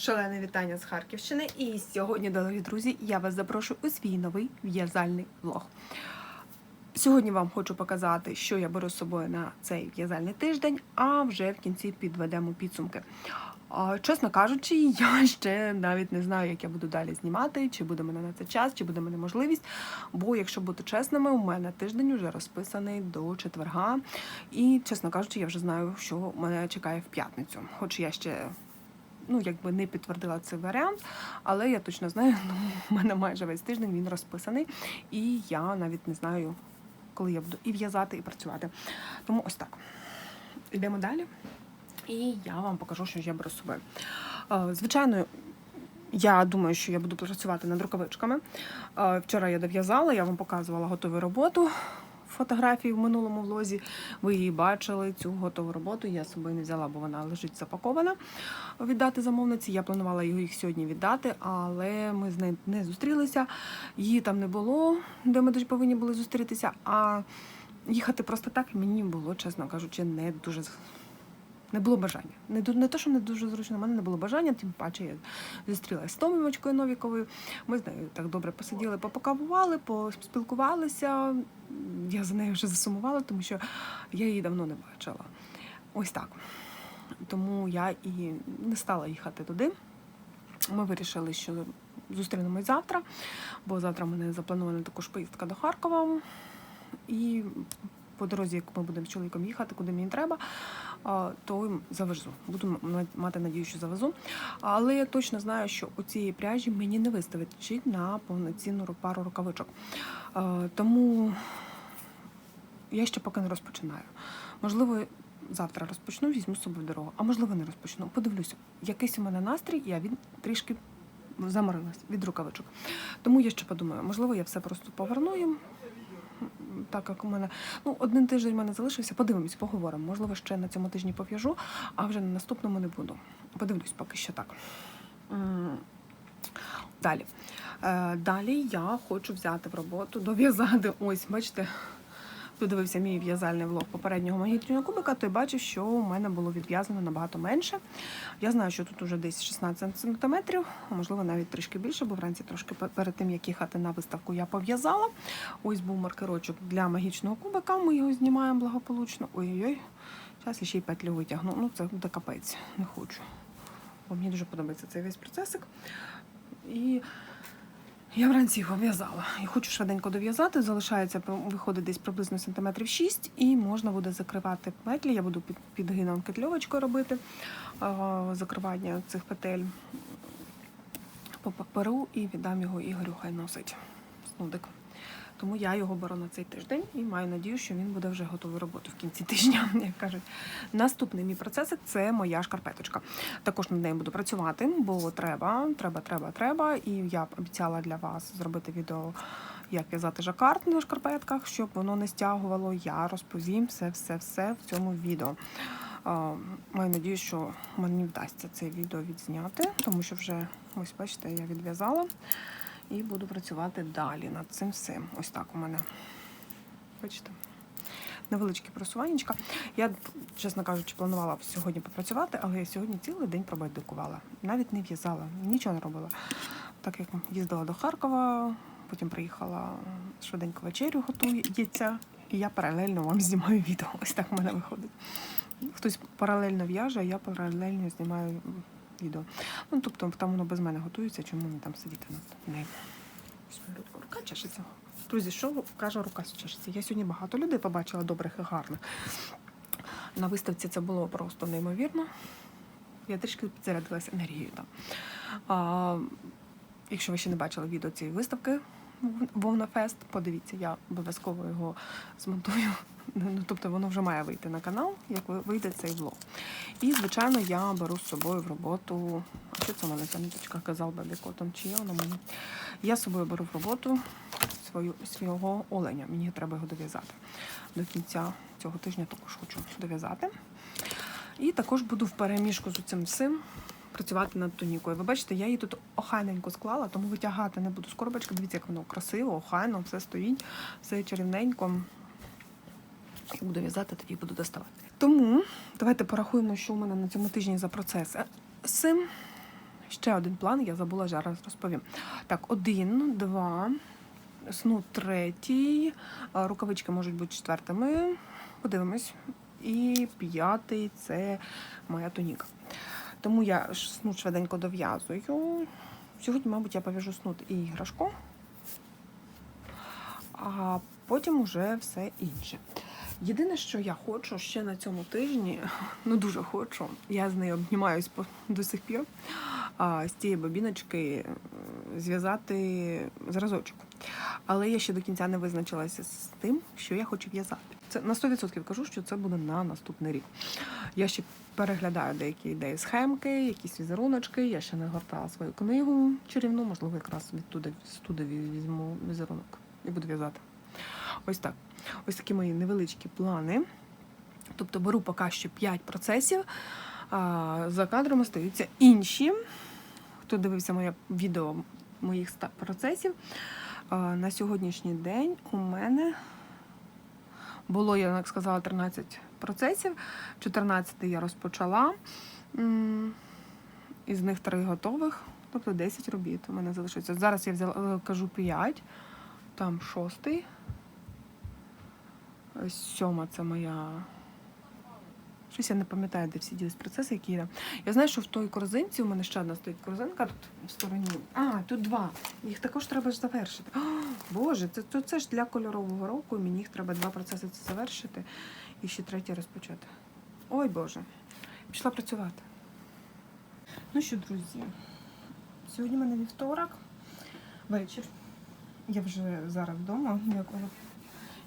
Шалене вітання з Харківщини. І сьогодні, дорогі друзі, я вас запрошую у свій новий в'язальний влог. Сьогодні вам хочу показати, що я беру з собою на цей в'язальний тиждень, а вже в кінці підведемо підсумки. Чесно кажучи, я ще навіть не знаю, як я буду далі знімати, чи буде мене на це час, чи буде мене можливість. Бо, якщо бути чесними, у мене тиждень вже розписаний до четверга. І, чесно кажучи, я вже знаю, що мене чекає в п'ятницю. Хоч я ще ну, якби не підтвердила цей варіант, але я точно знаю, ну, у мене майже весь тиждень він розписаний, і я навіть не знаю, коли я буду і в'язати, і працювати. Тому ось так. Йдемо далі. І я вам покажу, що я беру з собою. Е, Звичайно, я думаю, що я буду працювати над рукавичками. Е, Вчора я дов'язала, я вам показувала готову роботу. Фотографії в минулому влозі. Ви її бачили, цю готову роботу. Я собою не взяла, бо вона лежить запакована віддати замовниці. Я планувала їх сьогодні віддати, але ми з нею не зустрілися. Її там не було, де ми повинні були зустрітися. А їхати просто так мені було, чесно кажучи, не дуже не було бажання. Не, не те, що не дуже зручно, в мене не було бажання, тим паче я зустрілася з Томівочкою Новіковою. Ми з нею так добре посиділи, попокавували, поспілкувалися. Я за нею вже засумувала, тому що я її давно не бачила. Ось так. Тому я і не стала їхати туди. Ми вирішили, що зустрінемось завтра, бо завтра в мене запланована також поїздка до Харкова. І по дорозі, як ми будемо з чоловіком їхати, куди мені треба, то завезу. Буду мати надію, що завезу. Але я точно знаю, що у цієї пряжі мені не вистачить на повноцінну пару рукавичок. Тому я ще поки не розпочинаю. Можливо, завтра розпочну, візьму з собою дорогу, а можливо, не розпочну. Подивлюся, якийсь у мене настрій, я він трішки заморилась від рукавичок. Тому я ще подумаю, можливо, я все просто поверну їм. Так як у мене ну один тиждень в мене залишився, подивимось, поговоримо. Можливо, ще на цьому тижні пов'яжу, а вже на наступному не буду. Подивлюсь, поки що так. Далі. Е, Далі я хочу взяти в роботу, дов'язати. Ось, бачите, хто дивився мій в'язальний влог попереднього магітрного кубика, той бачив, що у мене було відв'язано набагато менше. Я знаю, що тут уже десь 16 сантиметрів, а можливо навіть трішки більше, бо вранці трошки перед тим, як їхати на виставку, я пов'язала. Ось був маркерочок для магічного кубика. Ми його знімаємо благополучно. Ой-ой-ой. Зараз ще й петлю витягну. Ну, це буде капець, не хочу. Бо мені дуже подобається цей весь процесик. І я вранці його в'язала. І хочу швиденько дов'язати. Залишається, виходить десь приблизно сантиметрів 6, і можна буде закривати петлі. Я буду під підгином кетльовочкою робити закривання цих петель по паперу і віддам його Ігорю, хай носить снудик. Тому я його беру на цей тиждень і маю надію, що він буде вже готовий роботу в кінці тижня, як кажуть. Наступний мій процесик це моя шкарпеточка. Також над нею буду працювати, бо треба, треба, треба, треба. І я обіцяла для вас зробити відео, як в'язати жакард на шкарпетках, щоб воно не стягувало. Я розповім все, все, все в цьому відео. Маю надію, що мені вдасться це відео відзняти, тому що вже ось бачите, я відв'язала і буду працювати далі над цим всім. Ось так у мене. Бачите? Невеличке просуваннячка. Я, чесно кажучи, планувала сьогодні попрацювати, але я сьогодні цілий день пробайдикувала. Навіть не в'язала, нічого не робила. Так як їздила до Харкова, потім приїхала швиденько вечерю готується, і я паралельно вам знімаю відео. Ось так в мене виходить. Хтось паралельно в'яже, а я паралельно знімаю відео. Ну, тобто там воно без мене готується, чому мені там сидіти над нею. Рука рука чешеться. Друзі, що каже, рука чешеться? Я сьогодні багато людей побачила добрих і гарних. На виставці це було просто неймовірно. Я трішки підзарядилася енергією там. А, якщо ви ще не бачили відео цієї виставки Вовнафест, подивіться, я обов'язково його змонтую. Ну, тобто воно вже має вийти на канал, як вийде цей влог. І, звичайно, я беру з собою в роботу. А що це в мене ця ниточка казав Бебі Котом? Чи є вона мені? Я з собою беру в роботу свою, свого оленя. Мені треба його дов'язати. До кінця цього тижня також хочу дов'язати. І також буду в переміжку з цим всім працювати над тонікою. Ви бачите, я її тут охайненько склала, тому витягати не буду з коробочки. Дивіться, як воно красиво, охайно, все стоїть, все чарівненько. Як буду в'язати, тоді буду доставати. Тому давайте порахуємо, що у мене на цьому тижні за процес. Е, З цим ще один план, я забула зараз розповім. Так, один, два, снуд третій, рукавички можуть бути четвертими. Подивимось. І п'ятий це моя туніка. Тому я ж снуд швиденько дов'язую. Сьогодні, мабуть, я пов'яжу снуд і іграшку, а потім уже все інше. Єдине, що я хочу ще на цьому тижні, ну дуже хочу, я з нею обнімаюсь до сих пір, з цієї бобіночки зв'язати зразочок. Але я ще до кінця не визначилася з тим, що я хочу в'язати. Це на 100% кажу, що це буде на наступний рік. Я ще переглядаю деякі ідеї схемки, якісь візеруночки. Я ще не гортала свою книгу чарівну, можливо, якраз відтуди студи візьму візерунок і буду в'язати. Ось так. Ось такі мої невеличкі плани. Тобто беру поки що 5 процесів, а за кадром остаються інші. Хто дивився моє відео моїх процесів, на сьогоднішній день у мене було, я як сказала, 13 процесів. 14 я розпочала. Із них 3 готових, тобто 10 робіт у мене залишиться. Зараз я взяла, е, кажу 5, там шостий. Сьома це моя. Я не пам'ятаю, де всі ділись процеси, які є. Я знаю, що в той корзинці у мене ще одна стоїть корзинка тут в стороні. А, тут два. Їх також треба ж завершити. О, Боже, це, це, це ж для кольорового року, і мені їх треба два процеси це завершити і ще третій розпочати. Ой Боже, пішла працювати. Ну що, друзі, сьогодні в мене вівторок, вечір. Я вже зараз вдома. Я,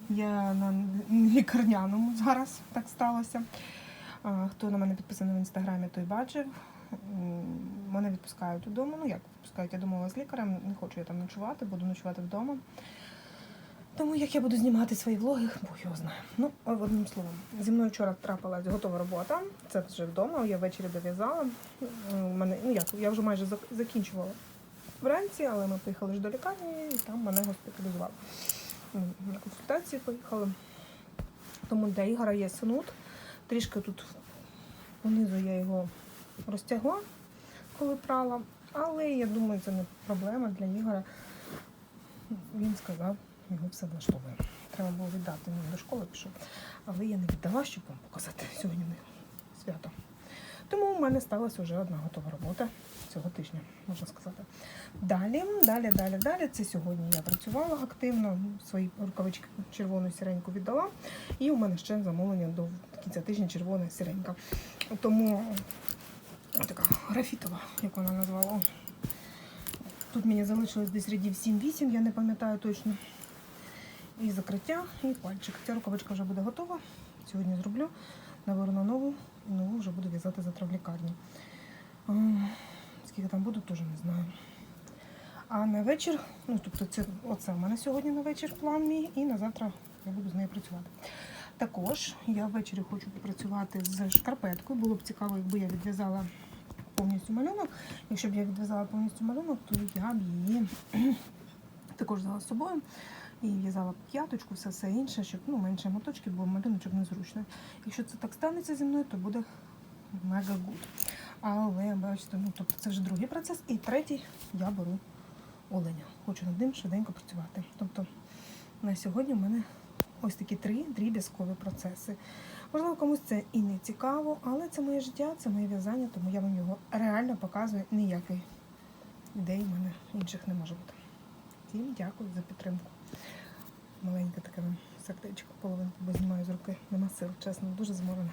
я на лікарняному зараз так сталося. Хто на мене підписаний в інстаграмі, той бачив. Мене відпускають додому. Ну як відпускають, я домовилася з лікарем, не хочу я там ночувати, буду ночувати вдома. Тому як я буду знімати свої влоги, Бог його знає. Ну, одним словом, зі мною вчора трапилась готова робота. Це вже вдома. Я ввечері дов'язала. Мене, ну як, я вже майже закінчувала вранці, але ми поїхали ж до лікарні і там мене госпіталізували. На консультації поїхали. Тому для Ігора є синут. Трішки тут понизу я його розтягла, коли прала. Але я думаю, це не проблема для Ігора. Він сказав, його все влаштовує. Треба було віддати він до школи пішов. Але я не віддала, щоб вам показати сьогодні свято. Тому в мене сталася вже одна готова робота цього тижня, можна сказати. Далі, далі, далі, далі. Це сьогодні я працювала активно, свої рукавички червону і сіреньку віддала. І у мене ще замовлення до кінця тижня червона і сіренька. Тому така графітова, як вона назвала. Тут мені залишилось десь рядів 7-8, я не пам'ятаю точно. І закриття, і пальчик. Ця рукавичка вже буде готова. Сьогодні зроблю. Наберу на нову, і нову вже буду в'язати завтра в лікарні. Скільки там буду, теж не знаю. А на вечір, ну тобто це оце в мене сьогодні на вечір план мій, і на завтра я буду з нею працювати. Також я ввечері хочу попрацювати з шкарпеткою. Було б цікаво, якби я відв'язала повністю малюнок. Якщо б я відв'язала повністю малюнок, то я б її також взяла з собою і в'язала п'яточку, все все інше, щоб ну, менше моточків, бо малюночок незручно. Якщо це так станеться зі мною, то буде мега гуд. Але бачите, ну тобто це вже другий процес. І третій я беру оленя. Хочу над ним швиденько працювати. Тобто на сьогодні в мене ось такі три дріб'язкові процеси. Можливо, комусь це і не цікаво, але це моє життя, це моє в'язання, тому я вам його реально показую. Ніякої ідей в мене інших не може бути. Всім дякую за підтримку. Маленьке таке вам сердечко, половинку, бо знімаю з руки. Нема сил, чесно, дуже зморена.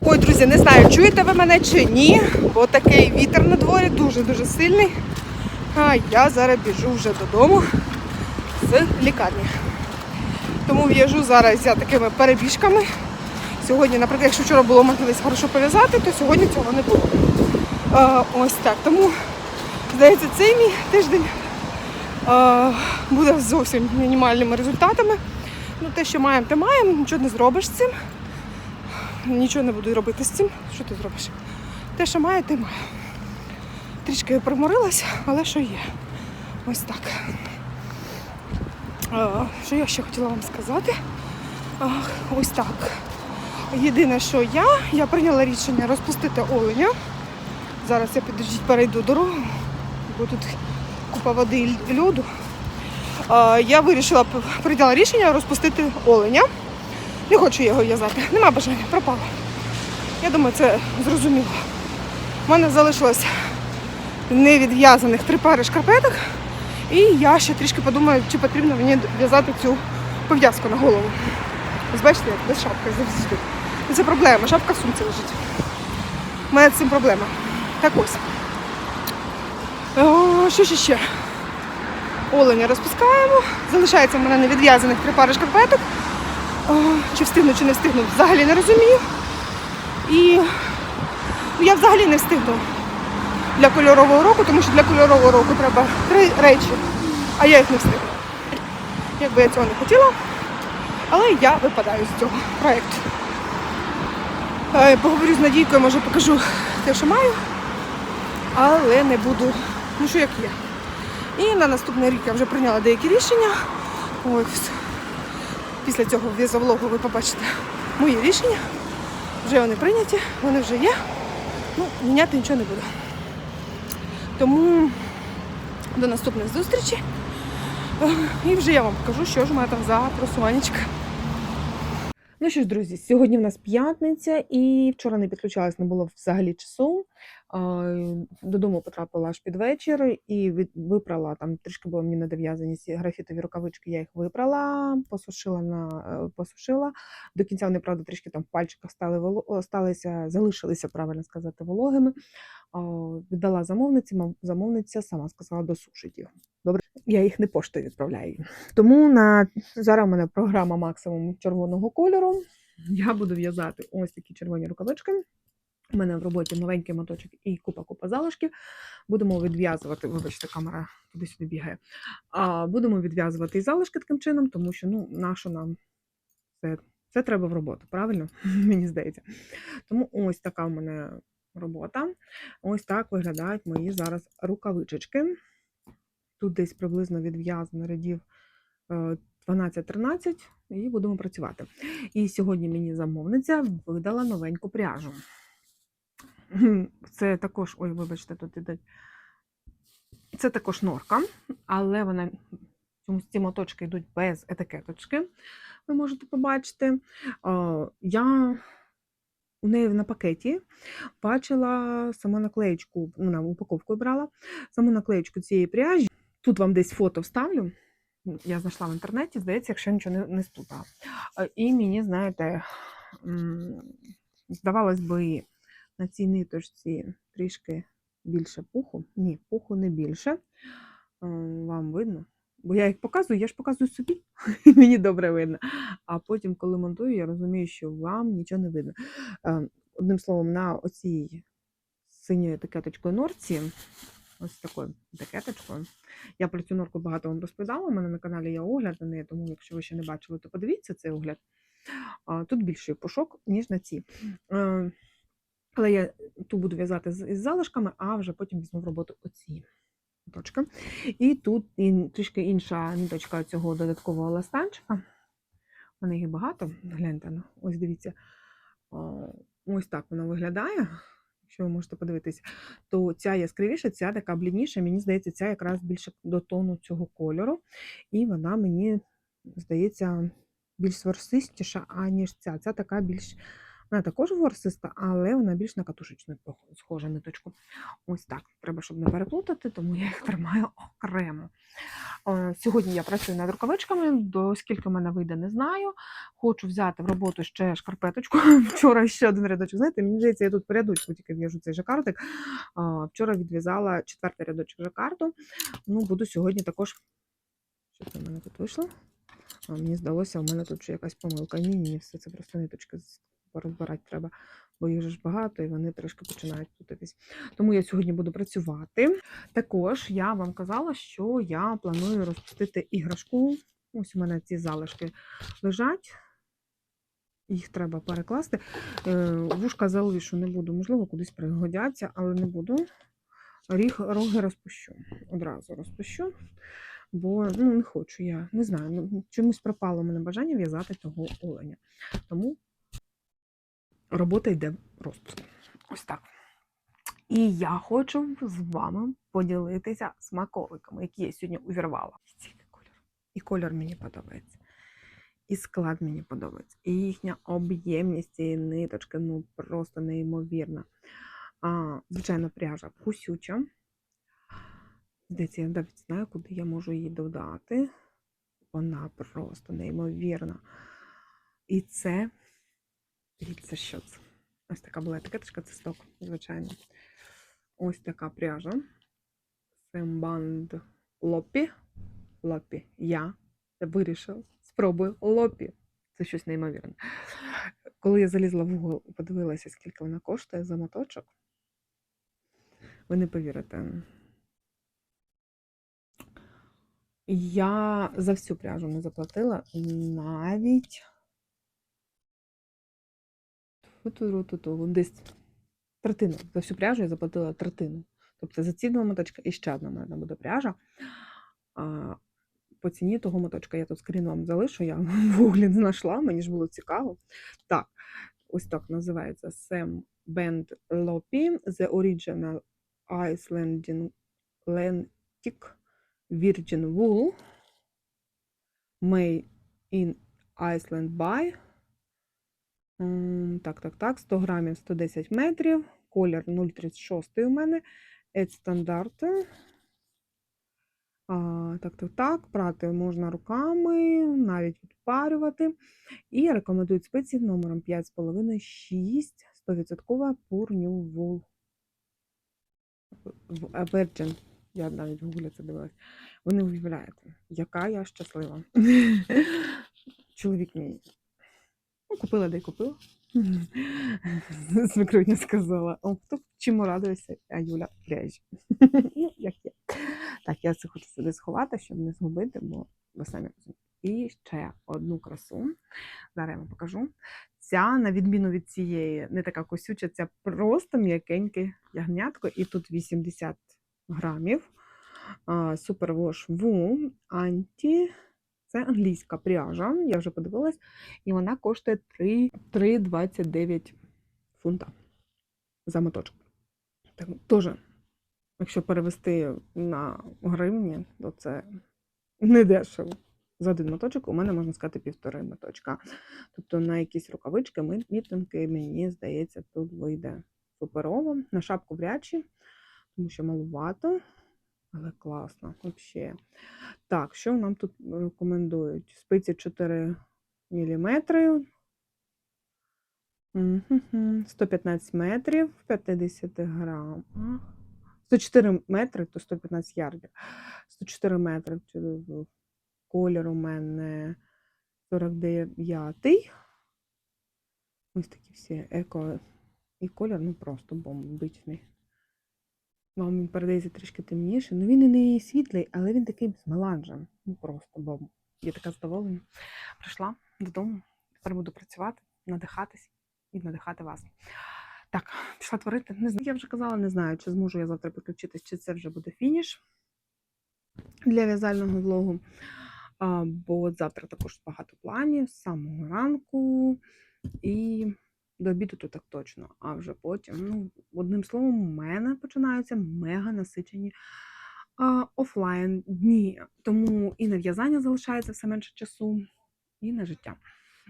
Ой, друзі, не знаю, чуєте ви мене чи ні, бо такий вітер на дворі дуже-дуже сильний. А я зараз біжу вже додому з лікарні. Тому в'яжу зараз за такими перебіжками. Сьогодні, наприклад, якщо вчора було можливість хорошо пов'язати, то сьогодні цього не було. Ось так. Тому, здається, цей мій тиждень буде зовсім мінімальними результатами. Ну, те, що маємо, те маємо, нічого не зробиш з цим. Нічого не буду робити з цим. Що ти зробиш? Те, що маю, те маю. Трішки я приморилась, але що є. Ось так. Що я ще хотіла вам сказати? Ось так. Єдине, що я, я прийняла рішення розпустити оленя. Зараз я підождіть, перейду дорогу, бо тут купа води і льоду. Я вирішила, прийняла рішення розпустити оленя. Не хочу його в'язати. Нема бажання, пропало. Я думаю, це зрозуміло. У мене залишилось невідв'язаних три пари шкарпеток. І я ще трішки подумаю, чи потрібно мені в'язати цю пов'язку на голову. Ось бачите, як без шапки завжди. І Це проблема, шапка в сумці лежить. У мене з цим проблема. Так ось. Що ще ще? Оленя розпускаємо. Залишається в мене невідв'язаних три пари шкарпеток. Чи встигну, чи не встигну, взагалі не розумію. І ну, я взагалі не встигну для кольорового року, тому що для кольорового року треба три речі, а я їх не встигну. Якби я цього не хотіла, але я випадаю з цього проєкту. Е, Поговорю з Надійкою, може покажу те, що маю, але не буду, ну що як є. І на наступний рік я вже прийняла деякі рішення. Ось. Після цього візовлогу ви побачите мої рішення. Вже вони прийняті, вони вже є. Ну, міняти нічого не буду. Тому до наступних зустрічей. Е, І вже я вам покажу, що ж у мене там за просуванечка. Ну що ж, друзі, сьогодні в нас п'ятниця, і вчора не підключалась, не було взагалі часу. Додому потрапила аж під вечір і випрала там трішки було мені недов'язані ці графітові рукавички. Я їх випрала, посушила на е, посушила. До кінця вони, правда, трішки там в пальчиках стали сталися, залишилися, правильно сказати, вологими. Віддала замовниці, замовниця сама сказала досушить їх. Добре, я їх не поштою відправляю. Тому на зараз у мене програма максимум червоного кольору. Я буду в'язати ось такі червоні рукавички. У мене в роботі новенький моточок і купа-купа залишків. Будемо відв'язувати, вибачте, камера туди-сюди бігає. А, будемо відв'язувати і залишки таким чином, тому що ну, нащо нам це, це треба в роботу, правильно? Мені здається. Тому ось така в мене робота. Ось так виглядають мої зараз рукавички. Тут десь приблизно відв'язано рядів е, 12-13, і будемо працювати. І сьогодні мені замовниця видала новеньку пряжу. Це також, ой, вибачте, тут ідуть. Це також норка, але вона ці моточки йдуть без етикеточки. Ви можете побачити. Я у неї на пакеті бачила саму наклеєчку, вона упаковку брала, саму наклеєчку цієї пряжі. Тут вам десь фото вставлю. Я знайшла в інтернеті, здається, якщо нічого не, не сплутала. І мені, знаєте, здавалось би, на цій ниточці трішки більше пуху. Ні, пуху не більше. Е, Вам видно? Бо я їх показую, я ж показую собі, мені добре видно. А потім, коли монтую, я розумію, що вам нічого не видно. Е, Одним словом, на оцій синьою етикеточкою норці, ось такою етикеточкою. Я про цю норку багато вам розповідала. У мене на каналі є огляд на неї, тому якщо ви ще не бачили, то подивіться цей огляд. Тут більший пушок, ніж на цій. Але я ту буду в'язати з залишками, а вже потім візьму в роботу оці точки. І тут і трішки інша ниточка цього додаткового ластанчика. У мене їх багато. Гляньте, ну, ось дивіться. Ось так вона виглядає. Якщо ви можете подивитися, то ця яскравіша, ця така блідніша, мені здається, ця якраз більше до тону цього кольору. І вона мені здається більш ворсистіша, аніж ця. Ця така більш. Вона також ворсиста, але вона більш на катушечну схожа ниточку. Ось так. Треба, щоб не переплутати, тому я їх тримаю окремо. Е, Сьогодні я працюю над рукавичками, до скільки в мене вийде, не знаю. Хочу взяти в роботу ще шкарпеточку. Вчора ще один рядочок. Знаєте, мені здається, я тут по рядочку тільки в'яжу цей жакартик. А, Вчора відв'язала четвертий рядочок жакарту. Ну, буду сьогодні також. Що це в мене тут вийшло? Мені здалося, у мене тут ще якась помилка. Ні, ні, все це просто ниточки з- розбирати треба, бо їх же ж багато, і вони трошки починають путатись. Тому я сьогодні буду працювати. Також я вам казала, що я планую розпустити іграшку. Ось у мене ці залишки лежать. Їх треба перекласти. Е, Вушка залишу не буду, можливо, кудись пригодяться, але не буду. Ріг, роги розпущу. Одразу розпущу. Бо ну, не хочу я. Не знаю. Ну, чомусь пропало мене бажання в'язати того оленя. Тому робота йде розпуск. Ось так. І я хочу з вами поділитися смаколиками, які я сьогодні увірвала. І кольор мені подобається. І склад мені подобається. І їхня об'ємність цієї ниточки ну просто неймовірна. А, звичайно, пряжа хусюча. Здається, я навіть знаю, куди я можу її додати. Вона просто неймовірна. І це, дивіться, що це. Ось така була етикеточка, це сток, звичайно. Ось така пряжа. Сембанд Лопі. Лопі. Я вирішила, спробую лопі. Це щось неймовірне. Коли я залізла в Google і подивилася, скільки вона коштує за моточок, ви не повірите. Я за всю пряжу не заплатила навіть десь третину. За всю пряжу я заплатила третину. Тобто за ці два моточка і ще одна мене буде пряжа. А, по ціні того моточка я тут скрін вам залишу, я в гуглі знайшла, мені ж було цікаво. Так, ось так називається Sam Band Lopi, The Original Icelandic Virgin Wool Made in Iceland by. Так, так, так, 100 грамів 110 метрів, колір 0,36 у мене, Ед стандарт. А, так, так, так, прати можна руками, навіть відпарювати. І рекомендують спеції номером 5,5, 6, 100% Pure Wool. Virgin. Я навіть в гуглі це дивилась. Ви не уявляєте, яка я щаслива. Чоловік мій Ну, купила, де купила. Свекруня сказала, о, хто чому радується, а Юля пряжі. Ну, як є. Так, я це хочу сюди сховати, щоб не згубити, бо ви самі розумієте. І ще одну красу. Зараз я вам покажу. Ця, на відміну від цієї, не така косюча, ця просто м'якеньке ягнятко, і тут 80 грамів. Супервош Wool Anti. Це англійська пряжа, я вже подивилась, і вона коштує 3,29 фунта за моточок. Так, теж, якщо перевести на гривні, то це не дешево. За один моточок у мене можна сказати півтори моточка. Тобто на якісь рукавички, мітинки, мені здається, тут вийде суперово. На шапку врячі, тому що малувато, але класно взагалі. Так, що нам тут рекомендують? Спиці 4 мм. 115 метрів, 50 грам. 104 метри, то 115 ярдів. 104 метри. Колір у мене 49. Ось такі всі еко. І колір, ну просто бомбичний. Вам він передається трішки темніше. Ну він і не світлий, але він такий з меланжем. Ну просто бомба. Я така задоволена. Прийшла додому. Тепер буду працювати, надихатись і надихати вас. Так, пішла творити. Не знаю, я вже казала, не знаю, чи зможу я завтра підключитись, чи це вже буде фініш для в'язального влогу. А, бо завтра також багато планів з самого ранку і до обіду то так точно. А вже потім, ну, одним словом, у мене починаються мега насичені офлайн дні. Тому і на в'язання залишається все менше часу, і на життя.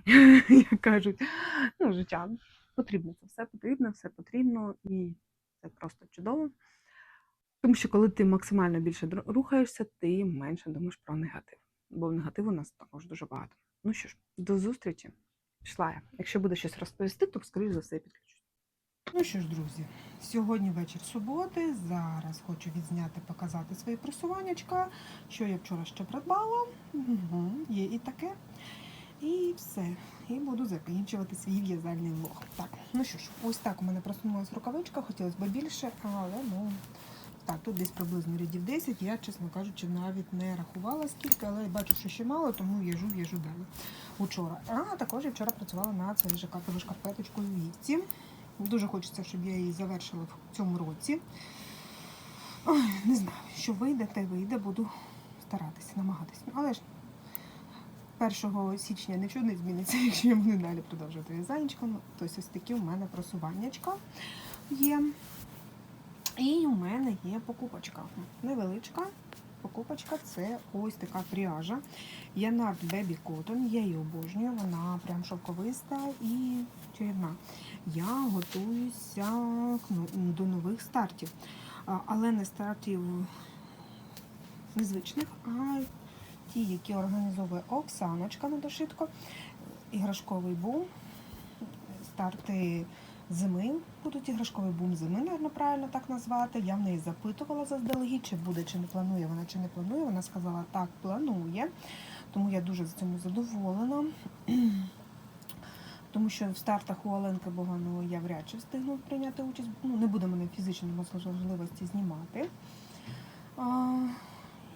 Як кажуть, ну, життя потрібно це все потрібно, все потрібно, і це просто чудово. Тому що коли ти максимально більше рухаєшся, ти менше думаєш про негатив. Бо негативу у нас також дуже багато. Ну що ж, до зустрічі. Пішла я. Якщо буде щось розповісти, то скоріш за все підключусь. Ну що ж, друзі, сьогодні вечір суботи. Зараз хочу відзняти, показати свої просуваннячка, що я вчора ще придбала. Угу, є і таке. І все. І буду закінчувати свій в'язальний влог. Так, ну що ж, ось так у мене просунулася рукавичка, хотілося б більше, але ну. Так, тут десь приблизно рядів 10. Я, чесно кажучи, навіть не рахувала скільки, але бачу, що ще мало, тому в'яжу, в'яжу далі. Учора. А також я вчора працювала над цією шкарпеточкою вівці. Дуже хочеться, щоб я її завершила в цьому році. Ой, не знаю, що вийде, те вийде, буду старатися, намагатися. Ну, Але ж 1 січня нічого не зміниться, якщо я буду далі продовжувати в'язанечком. Тобто ось такі у мене просуваннячка є. Є покупочка. Невеличка покупочка це ось така пряжа. Янард Baby Cotton. Я її обожнюю, вона прям шовковиста і чарівна. Я готуюся ну- до нових стартів. Але не стартів незвичних, а ті, які організовує Оксаночка на дошитко, іграшковий бум, старти зими. Будуть іграшковий бум зими, напевно, правильно так назвати. Я в неї запитувала заздалегідь, чи буде, чи не планує вона, чи не планує. Вона сказала, так, планує. Тому я дуже з цьому задоволена. Тому що в стартах у Оленки Боганової я вряд чи встигну прийняти участь. Ну, не буде мене фізичної можливості знімати. А,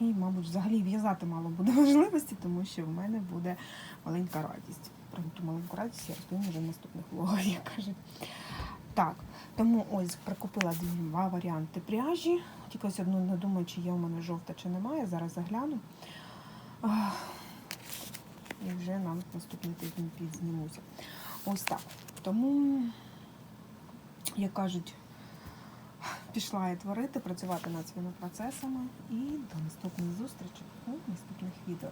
і, мабуть, взагалі в'язати мало буде можливості, тому що в мене буде маленька радість. Про маленьку радість я розповім вже наступних влогах, як кажуть. Так, тому ось прикупила два варіанти пряжі. Тільки ось одну не думаю, чи є у мене жовта, чи немає. Зараз загляну. І вже на наступний тиждень підзнімуся. Ось так. Тому, як кажуть, пішла я творити, працювати над своїми процесами і до наступних зустрічей у наступних відео.